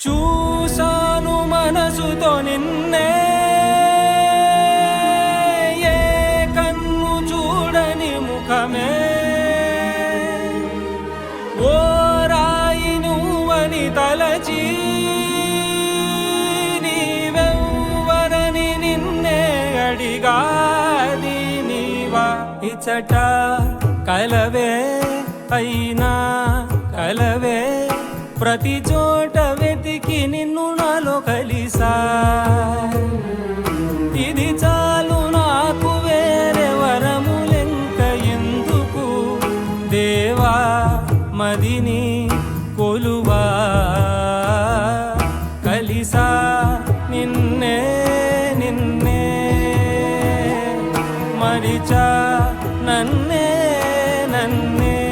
చూసాను మనసుతో నిన్నే. ఏ కన్ను చూడని ముఖమే. ఓ రాయి నువ్వని తలచి నీవెవ్వరని నిన్నే అడిగాది నీవా ఇచ్చట కలవే అయినా కలవే ప్రతి చోట ఇది చాలు నాకు వేరే వరములెంక ఎందుకు? దేవా మదిని కొలువా? కలిసా నిన్నే నిన్నే. మరిచా నన్నే నన్నే.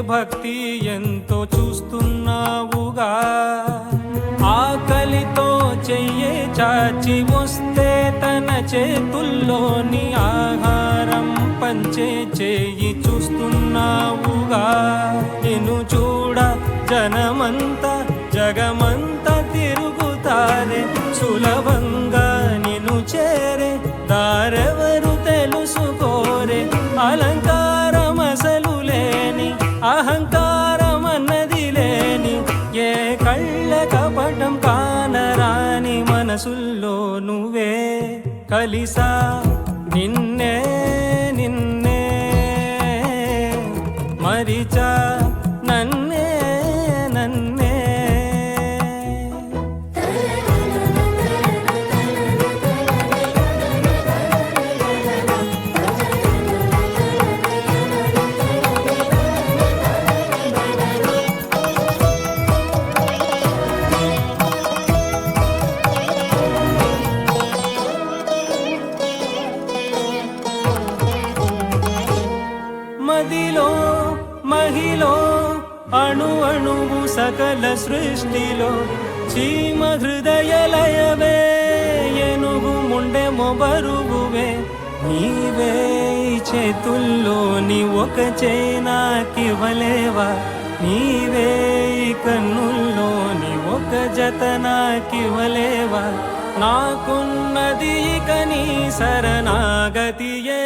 భక్తి ఎంతో చూస్తున్నావుగా. ఆకలితో చెయ్యే చాచి వస్తే తన చేతుల్లోని ఆహారం పంచే చేయి చూస్తున్నావుగా. నిన్ను చూడ జనమంతా జగమంతా నువ్వే కలిసా నిన్నే మదిలో మహిలో అణు అణువు సకల సృష్టిలో. చీమ హృదయ లయవే ఎనుగు ముండె మొబరువువే. నీవే చేతుల్లోని ఒక చేనాకివ్వలేవా నీవే కన్నుల్లోని ఒక జత నాకివ్వలేవా నాకున్నది ఇక నీ శరణాగతియే.